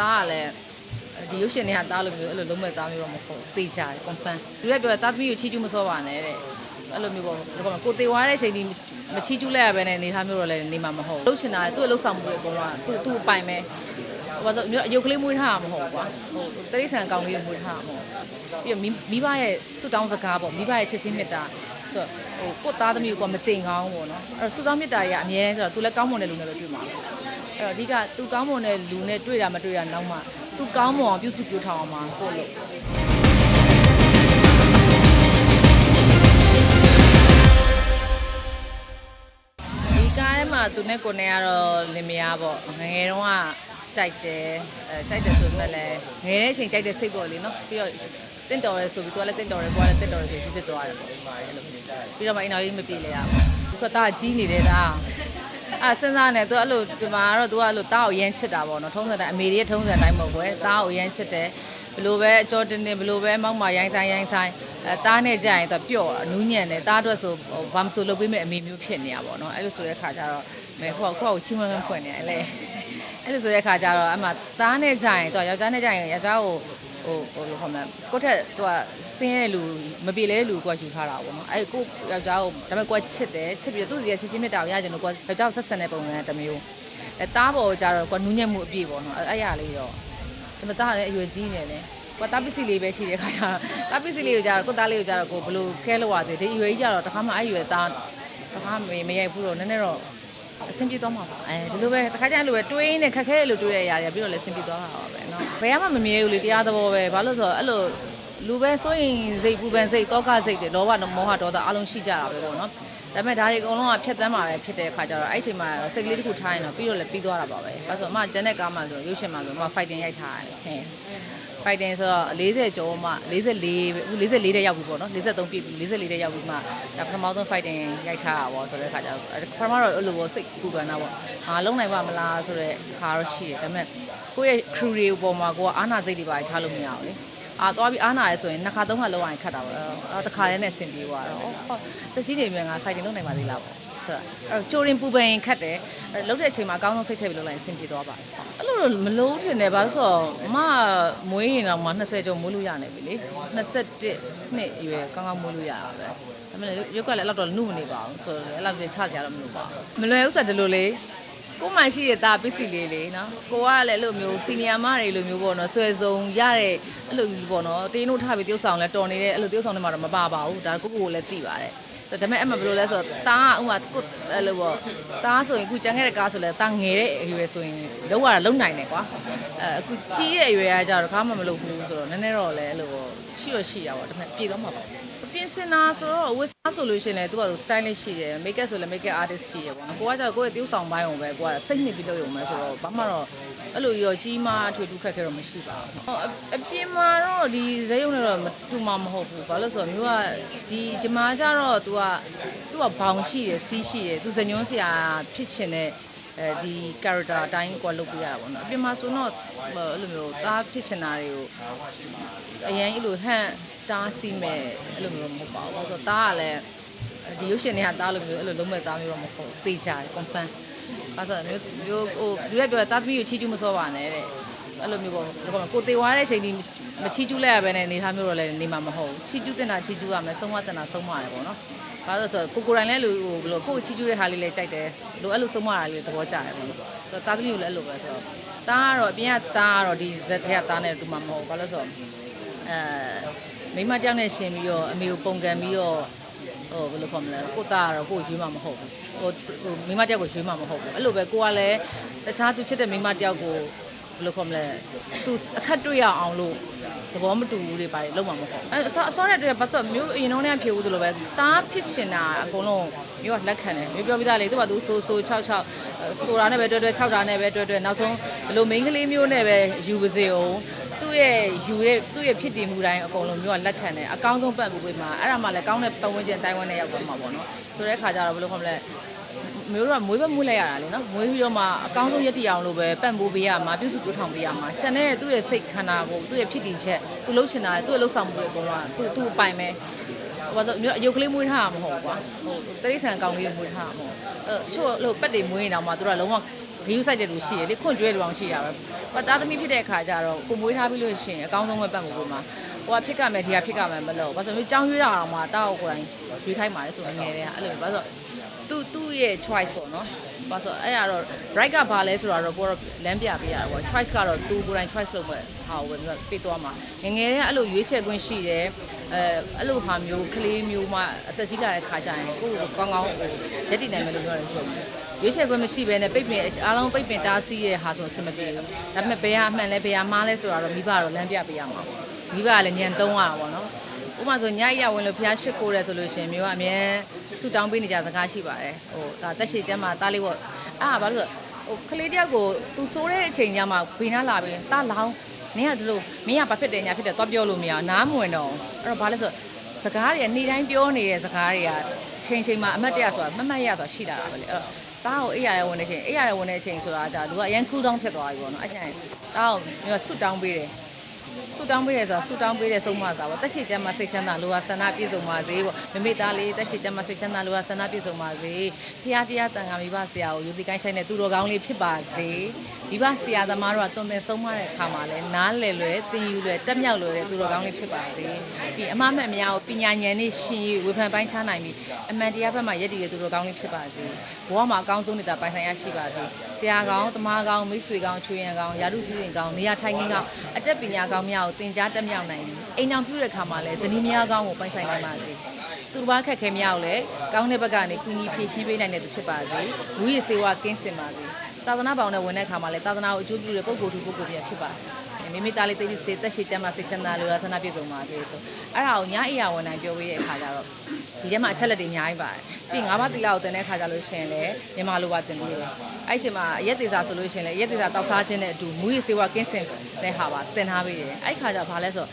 သားကလည်းဒီရုပ်ရှင်တွေကသားလိုမျိုးအဲ့လိုလုံးမဲ့သားမျိုးတော့မဟုတ်ဘူးသေချာတယ် confirm လူတွေကပြောတာသားသမီးကိုချီကျူးမစောပါနဲ့တဲ့အဲ့လိုမျိုးပေါ့ဒါပေမဲ့ကိုသေသွားတဲ့အချိန်ဒီမချီကျူးလိုက်ရဘဲနဲ့နေထားမျိုးတော့လည်းနေမှာမဟုတ်ဘူးလှုပ်ချင်တာလေသူ့ရဲ့လှုပ်ဆောင်မှုတွေအကုန်လုံးကသူ့သူ့အပိုင်ပဲဟိုတော့မျိုးအယုတ်ကလေးမွေးထားတာမဟုတ်ဘူးကွာဟိုတရိษံကောင်းလေးမွေးထားတာမဟုတ်ဘူးပြီးတော့မိမိဘရဲ့စွတ်တောင်းစကားပေါ့မိဘရဲ့ချစ်ချင်းမေတ္တာဆိုတော့ဟိုကိုယ့်သားသမီးကိုကမကြိမ်ကောင်းဘူးပေါ့နော်အဲ့တော့စွတ်တောင်းမေတ္တာကြီးကအမြဲတမ်းဆိုတော့သူလည်းကောင်းမွန်တဲ့လူနဲ့ပဲတွေ့မှာပဲ အဲ့တော့အဓိကသူကောင်းမွန်တဲ့လူနဲ့တွေ့တာမတွေ့တာနောက်မှသူကောင်းမွန်အောင်ပြုစုပြောထောင်အောင်မှာကိုယ့်လို့ဒီကားထဲမှာသူနဲ့ကိုနဲ့ကတော့လင်မယားပေါ့ငယ်ငယ်တုန်းကကြိုက်တယ်အဲကြိုက်တယ်ဆိုပေမဲ့လည်းငယ်တဲ့အချိန်ကြိုက်တဲ့စိတ်ပေါ့လေနော်ပြီးတော့တင့်တော်ရဲဆိုပြီးသူကလည်းတင့်တော်ရဲကိုကလည်းတင့်တော်ရဲဆိုပြီးဖြစ်သွားတယ်ပေါ့အဲ့လိုပြီးတော့မှအိမ်တော်ကြီးမပြေလေရဘူးသူကတာကြီးနေတယ်ဒါ အဲစဉ်းစားနေသူအဲ့လိုဒီမှာကတော့သူကအဲ့လိုတားကိုရမ်းချစ်တာပေါ့နော်ထုံးစံတိုင်းအမေရဲ့ထုံးစံတိုင်းမဟုတ်ဘူးတားကိုရမ်းချစ်တယ်ဘလို့ပဲအကျော်တင်တင်ဘလို့ပဲမောက်မရိုင်းဆိုင်ရိုင်းဆိုင်အဲတားနဲ့ကြရင်သူပျော့အနူးညံ့တယ်တားအတွက်ဆိုဘာမဆိုလုပ်ပေးမဲ့အမေမျိုးဖြစ်နေရပါတော့နော်အဲ့လိုဆိုတဲ့ခါကျတော့မဲခေါ့ခေါ့ကိုချင်းမမဖွင့်နေရလေအဲ့လိုဆိုတဲ့ခါကျတော့အမှတားနဲ့ကြရင်သူယောက်ျားနဲ့ကြရင်ယောက်ျားကို ဟိုဟိုလိုခေါ်မှကိုထက်သူကဆင်းရဲလူမပြေလဲလူကိုကယူထားတာပေါ့နော်အဲ့ကိုယောက်ျားကိုဒါပေမဲ့ကိုကချစ်တယ်ချစ်ပြီးသူ့စီကချစ်ချင်းမြတ်တာကိုရကြတယ်ကိုကယောက်ျားကိုဆက်ဆံတဲ့ပုံစံတစ်မျိုးအဲတားပေါ်ကြတော့ကိုကနူးညံ့မှုအပြည့်ပေါ့နော်အဲ့အဲ့ရလေးတော့ဒါပေမဲ့တားလည်းအရွယ်ကြီးနေတယ်ကိုတားပစ္စည်းလေးပဲရှိတဲ့ခါကျတော့တားပစ္စည်းလေးကိုကြတော့ကိုသားလေးကိုကြတော့ကိုဘလို့ခဲလို့ရသေးဒီအရွယ်ကြီးကြတော့တခါမှအဲ့ရွယ်သားတခါမမရိုက်ဘူးတော့နည်းနည်းတော့အဆင်ပြေသွားမှာပါအဲဒီလိုပဲတခါကျရင်လိုပဲတွေးနေခက်ခဲလို့တွေးရရရပြီးတော့လည်းအဆင်ပြေသွားတာပါပဲ နော်ဘယ်မှမမြဲဘူးလေတရားသဘောပဲဘာလို့ဆိုတော့အဲ့လိုလူပဲစိုးရင်စိတ်ပူပန်စိတ်တောကစိတ်တွေလောဘမောဟဒေါသအလုံးရှိကြတာပဲပေါ့နော်ဒါပေမဲ့ဒါတွေအကုန်လုံးကဖြတ်သန်းมาပဲဖြစ်တဲ့အခါကျတော့အဲ့ချိန်မှာစိတ်ကလေးတစ်ခုထားရင်တော့ပြီးတော့လည်းပြီးသွားတာပါပဲ။ဒါဆိုအမဂျန်နဲ့ကားမှဆိုရုပ်ရှင်မှဆိုအမ fighting ရိုက်ထားရတယ်။ဟင်း fighting ဆိုတော့40ကျော်မှ44အခု44တဲ့ရောက်ပြီပေါ့နော်43ပြည့်ပြီ44တဲ့ရောက်ပြီမှဒါပထမဆုံး fighting ရိုက်ထားတာပေါ့ဆိုတဲ့ခါကျတော့ပထမတော့အဲ့လိုပေါ့စိတ်ပူပန်တာပေါ့ဟာလုံးနိုင်ပါမလားဆိုတဲ့ခါတော့ရှိတယ်ဒါပေမဲ့ကိုယ့်ရဲ့ crew တွေပေါ်မှာကိုကအာနာစိတ်တွေပါထားလို့မရဘူးလေအာသွားပြီးအာနာရဲဆိုရင်နှစ်ခါသုံးခါလောက်ရင်ခတ်တာပေါ့အဲ့တစ်ခါတည်းနဲ့ဆင်ပြေသွားတော့ဟောတကြီးတွေမြန်က fighting လုပ်နိုင်ပါသေးလားပေါ့ ဆိုတော့အဲ့တော့ကြိုရင်ပူပန်ရင်ခတ်တယ်အဲ့လှုပ်တဲ့အချိန်မှာအကောင်းဆုံးစိတ်ထည့်ပြီးလုပ်လိုက်ရင်ဆင်ပြေသွားပါတယ်အဲ့လိုတော့မလုံးထင်တယ်ဘာလို့ဆိုတော့အမမွေးရင်တော့မှ20ကျော်မွေးလို့ရနေပြီလေ21နှစ်အရွယ်ကောင်းကောင်းမွေးလို့ရတာပဲဒါပေမဲ့ရုပ်ကလည်းအဲ့လောက်တော့နှုတ်မနေပါဘူးဆိုတော့အဲ့လောက်ကျချကြတော့မလို့ပါဘူးမလွယ်ဥစ္စာဒီလိုလေကိုမှရှိရတာပစ္စည်းလေးလေနော်ကိုကလည်းအဲ့လိုမျိုးစီနီယာမတွေလိုမျိုးပေါ့နော်ဆွဲစုံရတဲ့အဲ့လိုမျိုးပေါ့နော်တင်းတို့ထားပြီးတိုးဆောင်လဲတော်နေတဲ့အဲ့လိုတိုးဆောင်တွေမှာတော့မပါပါဘူးဒါကိုကိုကိုလည်းသိပါတယ် ဒါပေမဲ့အဲ့မှာဘယ်လိုလဲဆိုတော့တားကဥမာကိုအဲ့လိုပေါ့တားဆိုရင်အခုကြံခဲ့တဲ့ကားဆိုလဲတားငယ်တဲ့အရွယ်ဆိုရင်လုံးဝလုံးနိုင်တယ်ကွာအဲအခုကြီးတဲ့အရွယ်ကကြတော့ကားမှမလုပ်ဘူးဆိုတော့နည်းနည်းတော့လဲအဲ့လိုပေါ့ ရှိရရှိရပါဒါပေမဲ့ပြေတော့မှာပါပြင်စင်တာဆိုတော့ဝစ်စားဆိုလို့ရှိရင်လည်းသူကဆို stylish ရှိတယ် makeup ဆိုလည်း makeup artist ရှိရပေါ့နော်ကိုကကျတော့ကိုယ့်ရဲ့တယောက်ဆောင်ပိုင်းအောင်ပဲကိုကစိတ်နှစ်ပြီးလုပ်ရုံပဲဆိုတော့ဘာမှတော့အဲ့လိုရောကြီးမားထွေထူးခက်ခဲတော့မရှိပါဘူးဟောအပြင်မှာတော့ဒီဇက်ရုံနဲ့တော့တူမှာမဟုတ်ဘူးဘာလို့ဆိုတော့မျိုးကဒီဒီမှာကျတော့ तू ကသူ့ကဘောင်ရှိတယ်စီးရှိတယ်သူဇညွန်းဆရာဖြစ်ချင်တဲ့ အဲဒီ character အတိုင်းကိုလုပ်ပြရတာပေါ့နော်အပြင်မှာဆိုတော့အဲ့လိုမျိုးသားဖြစ်ချင်တာတွေကိုအရင်အဲ့လိုဟန့်တားစီမဲ့အဲ့လိုမျိုးမဟုတ်ပါဘူးဘာလို့ဆိုတော့သားကလည်းဒီရုပ်ရှင်တွေကသားလိုမျိုးအဲ့လိုလုံးမဲ့သားမျိုးတော့မဟုတ်ဘူးသေချာတယ် confirm ဘာလို့ဆိုတော့မျိုးမျိုးဟိုလူတွေပြောတာသားသမီးကိုချီကျူးမစောပါနဲ့တဲ့ အဲ့လိုမျိုးပေါ့ကိုသေသွားတဲ့အချိန်ဒီမချီကျူးလိုက်ရဘဲနဲ့နေထားမျိုးတော့လည်းနေမှာမဟုတ်ဘူးချီကျူးတင်တာချီကျူးရမယ်ဆုံးမတင်တာဆုံးမရတယ်ပေါ့နော်ဘာလို့ဆိုတော့ကိုကိုတိုင်းလည်းလူဟိုဘယ်လိုကိုချီကျူးတဲ့ဟာလေးလည်းကြိုက်တယ်လိုအဲ့လိုဆုံးမတာလေးသဘောကျတယ်ပေါ့နော်ဆိုတော့သားသမီးကိုလည်းအဲ့လိုပဲဆိုတော့တားကတော့အပြင်ကတားကတော့ဒီဇက်ထဲကတားနဲ့တူမှာမဟုတ်ဘူးဘာလို့ဆိုတော့အဲမိမတယောက်နဲ့ရှင်ပြီးတော့အမေကိုပုံကန်ပြီးတော့ဟိုဘယ်လိုခေါ်မလဲကိုသားကတော့ကိုရွေးမှာမဟုတ်ဘူးဟိုဟိုမိမတယောက်ကိုရွေးမှာမဟုတ်ဘူးအဲ့လိုပဲကိုကလည်းတခြားသူချစ်တဲ့မိမတယောက်ကို ဘယ်လိုခေါ်မလဲသူအခက်တွေ့ရအောင်လို့သဘောမတူဘူးတွေပါတယ်လုံးဝမဟုတ်အဲအစောအစောတဲ့တွေ့ဘာလို့မျိုးအရင်တော့နဲ့ဖြေဦးသလိုပဲတားဖြစ်ချင်တာအကုန်လုံးမျိုးကလက်ခံတယ်မျိုးပြောပြီးသားလေသူကသူဆိုဆို6 6ဆိုတာနဲ့ပဲတွဲတွဲ6တာနဲ့ပဲတွဲတွဲနောက်ဆုံးဘယ်လိုမိန်းကလေးမျိုးနဲ့ပဲယူပါစေအောင်သူ့ရဲ့ယူရဲ့သူ့ရဲ့ဖြစ်တည်မှုတိုင်းအကုန်လုံးမျိုးကလက်ခံတယ်အကောင်းဆုံးပတ်ဖို့ပေးမှာအဲ့ဒါမှလည်းကောင်းတဲ့ပတ်ဝန်းကျင်တိုင်းဝန်းနဲ့ရောက်သွားမှာပေါ့နော်ဆိုတဲ့ခါကျတော့ဘယ်လိုခေါ်မလဲ မျိုးတို့ကမွေးပဲမွေးလိုက်ရတာလေနော်မွေးပြီးတော့မှအကောင်းဆုံးရည်တည်အောင်လို့ပဲပန့်ပိုးပေးရမှာပြုစုပြောထောင်ပေးရမှာခြံတဲ့သူ့ရဲ့စိတ်ခန္ဓာကိုသူ့ရဲ့ဖြစ်တည်ချက်သူလှုပ်ချင်တာသူ့ရဲ့လှုပ်ဆောင်မှုတွေအကုန်လုံးကသူ့သူ့အပိုင်ပဲဟိုတော့မျိုးအယုတ်ကလေးမွေးထားတာမဟုတ်ဘူးကွာဟိုတရိษံကောင်းလေးမွေးထားတာမဟုတ်အဲချို့လို့ပက်တွေမွေးနေတာမှသူတို့ကလုံးဝဂယူးဆိုင်တဲ့လူရှိရလေခွန့်ကျွဲလူအောင်ရှိရပဲဟိုသားသမီးဖြစ်တဲ့အခါကျတော့ကိုမွေးထားပြီးလို့ရှိရင်အကောင်းဆုံးပဲပတ်မှုပေါ်မှာဟိုကဖြစ်ကမယ်ဒီကဖြစ်ကမယ်မလို့ဘာလို့လဲကြောင်းရွေးတာအောင်မှာတောက်ကိုယ်တိုင်ရွေးခိုင်းပါလေဆိုငယ်တဲ့အဲ့လိုဘာလို့ သူသူ့ရဲ့ choice ပေါ့နော်ဘာလို့အဲ့ရတော့ right ကဘာလဲဆိုတော့ကိုတော့လမ်းပြပေးရတာပေါ့ choice ကတော့သူကိုယ်တိုင် choice လုပ်မဲ့ဟာကိုပဲပေးသွားမှာငငယ်တဲ့အဲ့လိုရွေးချယ်ခွင့်ရှိတယ်အဲအဲ့လိုဟာမျိုးကလေးမျိုးမှအသက်ကြီးလာတဲ့ခါကျရင်ကိုယ့်ကိုကောင်းကောင်းဟိုရက်တည်နိုင်မယ်လို့ပြောတယ်ဆိုတော့ရွေးချယ်ခွင့်မရှိဘဲနဲ့ပိတ်ပင်အားလုံးပိတ်ပင်တားဆီးရဲ့ဟာဆိုအဆင်မပြေဘူးဒါပေမဲ့ဘယ်ဟာအမှန်လဲဘယ်ဟာမှားလဲဆိုတော့မိဘတော့လမ်းပြပေးရမှာမိဘကလည်းညံသုံးရတာပေါ့နော် ဥပမာဆိုညရဝင်လို့ဖျားရှိခိုးတယ်ဆိုလို့ရှိရင်မျိုးကအမြဲဆူတောင်းပေးနေကြစကားရှိပါတယ်ဟိုဒါတက်ရှိကျမ်းမှာတားလေးပေါ့အာဘာလို့ဟိုကလေးတယောက်ကိုသူစိုးတဲ့အချိန်ညမှာဘေးနားလာပြီးတားလောင်းနင်ကဒီလိုမင်းကဘာဖြစ်တယ်ညာဖြစ်တယ်သွားပြောလို့မရအောင်နားမဝင်တော့အဲ့တော့ဘာလဲဆိုစကားတွေကနေ့တိုင်းပြောနေတဲ့စကားတွေကချိန်ချိန်မှာအမတ်တရဆိုတာမမတ်ရဆိုတာရှိတာပါပဲလေအဲ့တော့တားကိုအိပ်ရတဲ့ဝင်တဲ့အချိန်အိပ်ရတဲ့ဝင်တဲ့အချိန်ဆိုတာဒါသူကအရန်ကူးတောင်းဖြစ်သွားပြီပေါ့နော်အဲ့ကျရင်တားကိုမျိုးဆွတ်တောင်းပေးတယ် ဆူတောင်းပေးတယ်ဆိုတော့ဆူတောင်းပေးတဲ့ဆုံးမစာပေါ့တက်ရှိကျမ်းမှာစိတ်ချမ်းသာလိုဟာဆန္ဒပြည့်စုံပါစေပေါ့မမေသားလေးတက်ရှိကျမ်းမှာစိတ်ချမ်းသာလိုဟာဆန္ဒပြည့်စုံပါစေဖျားတရားတန်ခါမိဘဆရာကိုယူဒီကိုင်းဆိုင်တဲ့သူတော်ကောင်းလေးဖြစ်ပါစေမိဘဆရာသမားတို့ကတုံသင်ဆုံးမတဲ့အခါမှာလဲနားလည်လွယ်သင်ယူလွယ်တက်မြောက်လွယ်တဲ့သူတော်ကောင်းလေးဖြစ်ပါစေပြီးအမမတ်များကိုပညာဉာဏ်နဲ့ရှင်ရဝေဖန်ပိုင်းခြားနိုင်ပြီးအမှန်တရားဘက်မှာယက်တည်တဲ့သူတော်ကောင်းလေးဖြစ်ပါစေဘဝမှာအကောင်းဆုံးနေတာပိုင်ဆိုင်ရရှိပါစေဆရာကောင်းတမားကောင်းမိတ်ဆွေကောင်းချွေရန်ကောင်းယာတုစည်းစိမ်ကောင်းနေရာထိုင်ခင်းကောင်းအတက်ပညာကောင်းများကိုသင်ကြားတက်မြောက်နိုင်ပြီးအိမ်အောင်ပြုတဲ့ခါမှာလဲဇနီးများကောင်းကိုပိုင်ဆိုင်နိုင်ပါစေသူတစ်ပါးခက်ခဲများကိုလည်းကောင်းတဲ့ဘက်ကနေကုညီဖြည့်ရှင်းပေးနိုင်တဲ့သူဖြစ်ပါစေဝိရစေဝကင်းစင်ပါစေသာသနာပေါင်းနဲ့ဝင်တဲ့ခါမှာလဲသာသနာကိုအကျိုးပြုတဲ့ပုဂ္ဂိုလ်သူပုဂ္ဂိုလ်ပြဖြစ်ပါစေမိမိသားလေးသိသိစေတက်ရှိကျမ်းမှာစိတ်ချမ်းသာလို့ရသနာပြည့်စုံပါစေဆိုအဲ့ဒါကိုညအိယာဝန်နိုင်ပြောပေးတဲ့အခါကျတော့ဒီထဲမှာအချက်လက်တွေအများကြီးပါတယ်ပြီးငါးပါးသီလကိုတင်တဲ့အခါကျလို့ရှိရင်လည်းမြန်မာလိုပါတင်ပြီးတယ် အဲ့ချိန်မှာရက်သေးစာဆိုလို့ရှိရင်လည်းရက်သေးစာတောက်စားခြင်းနဲ့အတူမူရစေဝကင်းစင်တဲ့ဟာပါတင်ထားပေးတယ်အဲ့ခါကျဘာလဲဆို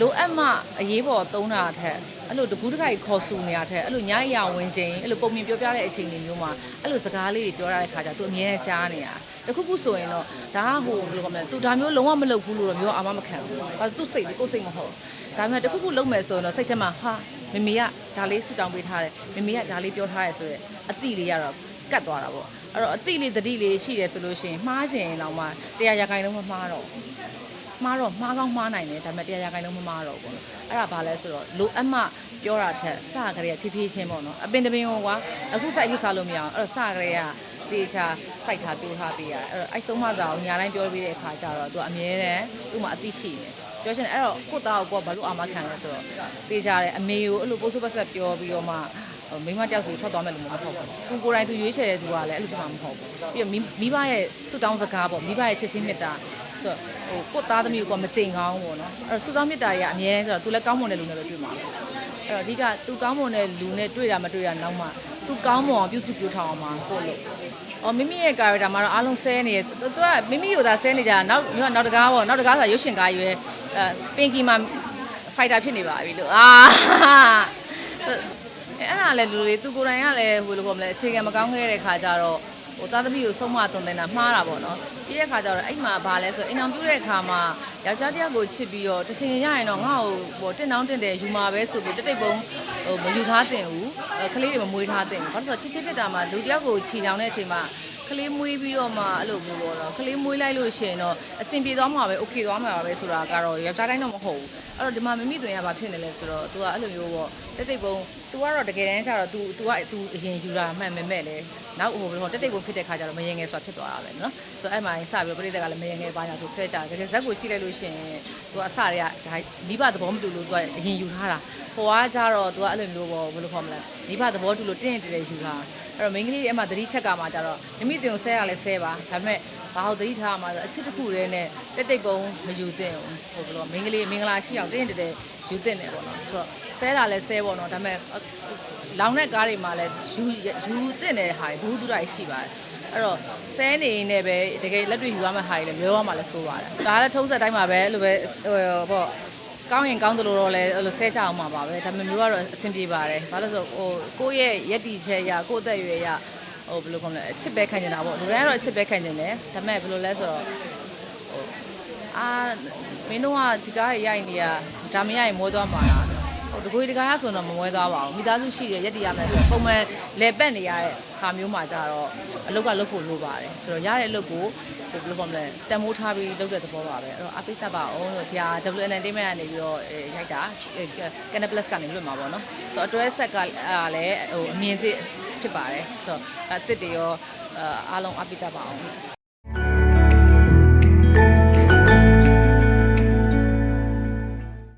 လိုအပ်မှအရေးပေါ်သုံးတာထက်အဲ့လိုတကူးတခိုက်ခေါ်ဆူနေရတဲ့အဲ့လိုညအိယာဝင်ခြင်းအဲ့လိုပုံမြင်ပြောပြတဲ့အချိန်တွေမျိုးမှာအဲ့လိုစကားလေးတွေပြောရတဲ့ခါကျသူအမြဲတမ်းကြားနေတာတခုခုဆိုရင်တော့ဒါကဟိုဘယ်လိုခေါ်မလဲသူဒါမျိုးလုံးဝမလုပ်ဘူးလို့တော့မျိုးအာမမခံဘူး။ဘာလို့သူစိတ်လေကိုယ်စိတ်မဟုတ်။ဒါပေမဲ့တခုခုလုပ်မယ်ဆိုရင်တော့စိတ်ထဲမှာဟာမမေကဒါလေးဆူတောင်းပေးထားတယ်။မမေကဒါလေးပြောထားတယ်ဆိုရက်အတိလေးရတော့ ကတ်သွားတာပေါ့။အဲ့တော့အတိလေးတတိလေးရှိတယ်ဆိုလို့ရှိရင်မှားချင်တော့မှတရားရခိုင်လုံးမမှားတော့ဘူး။မှားတော့မှားကောင်းမှားနိုင်တယ်ဒါပေမဲ့တရားရခိုင်လုံးမမှားတော့ဘူး။အဲ့ဒါဘာလဲဆိုတော့လိုအပ်မှပြောတာထက်စကလေးကဖြည်းဖြည်းချင်းပေါ့နော်။အပင်တပင်ဟိုကွာအခုစိုက်လို့စားလို့မရအောင်အဲ့တော့စကလေးကတေချာစိုက်ထားပြိုးထားပေးရတယ်အဲ့တော့အဲ့ဆုံးမစာကိုညာတိုင်းပြောပြီးတဲ့အခါကျတော့သူကအမြဲတမ်းသူ့မှာအသိရှိတယ်ပြောချင်တယ်အဲ့တော့ကိုယ့်သားကိုကိုယ်ဘာလို့အာမခံလဲဆိုတော့တေချာတယ်အမေကိုအဲ့လိုပိုးဆိုးပတ်ဆက်ပြောပြီးတော့မှ မိမတယောက်စီထွက်သွားမယ်လို့မဟုတ်ဘူးသူကိုယ်တိုင်သူရွေးချယ်တဲ့သူကလည်းအဲ့လိုမှမဟုတ်ဘူးပြီးတော့မိဘရဲ့စွတောင်းစကားပေါ့မိဘရဲ့ချစ်ချင်းမေတ္တာဆိုတော့ဟိုကိုယ့်သားသမီးကိုမကြိမ်ကောင်းဘူးပေါ့နော်အဲ့တော့စွတောင်းမေတ္တာကြီးကအမြဲဆိုတော့သူလည်းကောင်းမွန်တဲ့လူနဲ့ပဲတွေ့မှာအဲ့တော့အဓိကသူကောင်းမွန်တဲ့လူနဲ့တွေ့တာမတွေ့တာနောက်မှသူကောင်းမွန်အောင်ပြုစုပြောထောင်အောင်မှာကိုယ့်လို့။အော်မိမိရဲ့ character မှာတော့အားလုံးဆဲနေတယ်။သူကမိမိကိုသာဆဲနေကြတာနောက်မျိုးနောက်တကားပေါ့နောက်တကားဆိုတာရုပ်ရှင်ကားကြီးပဲအဲပင်ကီမှာ fighter ဖြစ်နေပါပြီလို့အာ အဲအဲ့ဒါလည်းလူတွေသူကိုယ်တိုင်ကလည်းဘယ်လိုပြောမလဲအခြေခံမကောင်းခဲ့တဲ့ခါကျတော့ဟိုသားသမီးကိုဆုံးမသွန်သင်တာမှားတာပေါ့နော်ပြီးတဲ့ခါကျတော့အဲ့မှာဗာလဲဆိုအိမ်အောင်ပြုတဲ့ခါမှာယောက်ျားတစ်ယောက်ကိုချစ်ပြီးတော့တချိန်ရရင်တော့ငါ့ကိုဟိုတင်တောင်းတင်တယ်ယူမှာပဲဆိုပြီးတိတ်တိတ်ပုံဟိုမယူထားတင်ဘူးကလေးတွေမမွေးထားတင်ဘူးဘာလို့ဆိုချစ်ချစ်ဖြစ်တာမှာလူတစ်ယောက်ကိုချီချောင်တဲ့အချိန်မှာကလေးမွေးပြီးတော့မှအဲ့လိုမျိုးပေါ့နော်ကလေးမွေးလိုက်လို့ရှိရင်တော့အဆင်ပြေသွားမှာပဲ okay သွားမှာပဲဆိုတာကတော့ယောက်ျားတိုင်းတော့မဟုတ်ဘူး အဲ့တော့ဒီမှာမမိသွင်ရဘာဖြစ်နေလဲဆိုတော့ तू ကအဲ့လိုမျိုးပေါ့တိတ်တိတ်ပုံ तू ကတော့တကယ်တမ်းကျတော့ तू तू က तू အရင်ယူတာမှန်မဲ့မဲ့လေနောက်ဟိုဘယ်လိုတိတ်တိတ်ပုံဖြစ်တဲ့ခါကျတော့မရင်ငယ်ဆိုတာဖြစ်သွားတာပဲနော်ဆိုတော့အဲ့မှာစပြီးပြိတ္တကလည်းမရင်ငယ်ပါညာသူဆဲကြတယ်တကယ်ဇက်ကိုကြည့်လိုက်လို့ရှိရင် तू ကအစတွေကဒါမိဘသဘောမတူလို့ तू ကအရင်ယူထားတာဟိုကကြတော့ तू ကအဲ့လိုမျိုးပေါ့ဘယ်လိုခေါ်မလဲမိဘသဘောတူလို့တင်းတင်းတည်းယူထားအဲ့တော့မိန်းကလေးအဲ့မှာသတိချက်ကမှကြတော့မိမိတင်ကိုဆဲရလဲဆဲပါဒါပေမဲ့ ဘာဟုတ်သတိထားမှာဆိုအချစ်တစ်ခုတည်းနဲ့တက်တိတ်ပုံမယူသင့်ဘူးဟိုဘယ်လိုမိန်းကလေးမင်္ဂလာရှိအောင်တင်းတင်းတည်းယူသင့်တယ်ပေါ့နော်ဆိုတော့ဆဲတာလဲဆဲပေါ့နော်ဒါပေမဲ့လောင်တဲ့ကားတွေမှာလဲယူယူသင့်တဲ့ဟာတွေဘူးတူတာရှိပါတယ်အဲ့တော့ဆဲနေနေပဲတကယ်လက်တွေ့ယူရမယ့်ဟာတွေလည်းမျိုးရမှာလည်းဆိုးပါတယ်ဒါလည်းထုံးစက်တိုင်းမှာပဲအဲ့လိုပဲဟိုပေါ့ကောင်းရင်ကောင်းတယ်လို့တော့လည်းအဲ့လိုဆဲကြအောင်မှာပါပဲဒါပေမဲ့မျိုးကတော့အဆင်ပြေပါတယ်ဘာလို့လဲဆိုဟိုကိုယ့်ရဲ့ရက်တီချက်ရကိုယ့်အသက်အရွယ်ရ ဟိုဘယ်လိုခေါ်မလဲအချစ်ပဲခံနေတာပေါ့လူတိုင်းကတော့အချစ်ပဲခံနေတယ်ဒါပေမဲ့ဘယ်လိုလဲဆိုတော့ဟိုအာမင်းတို့ကဒီကားရိုက်နေရဒါမရရင်မိုးသွားမှာလားဟိုတကွေးတကားဆိုတော့မမွဲသွားပါဘူးမိသားစုရှိရရက်တည်ရမယ်ဆိုတော့ပုံမှန်လဲပက်နေရတဲ့ခါမျိုးမှာကြတော့အလုပ်ကလုပ်ဖို့လိုပါတယ်ဆိုတော့ရတဲ့အလုပ်ကိုဟိုဘယ်လိုပြောမလဲတန်မိုးထားပြီးလုပ်တဲ့သဘောပါပဲအဲ့တော့အပိတ်ပါအောင်လို့ဒီဟာ WN Entertainment ကနေပြီးတော့ရိုက်တာ Canal Plus ကနေလွတ်မှာပေါ့နော်ဆိုတော့အတွဲဆက်ကလည်းဟိုအမြင်သစ် ဖြစ်ပါတယ်ဆိုတော့အသစ်တွေရောအားလုံးအပိတ်ပါအောင်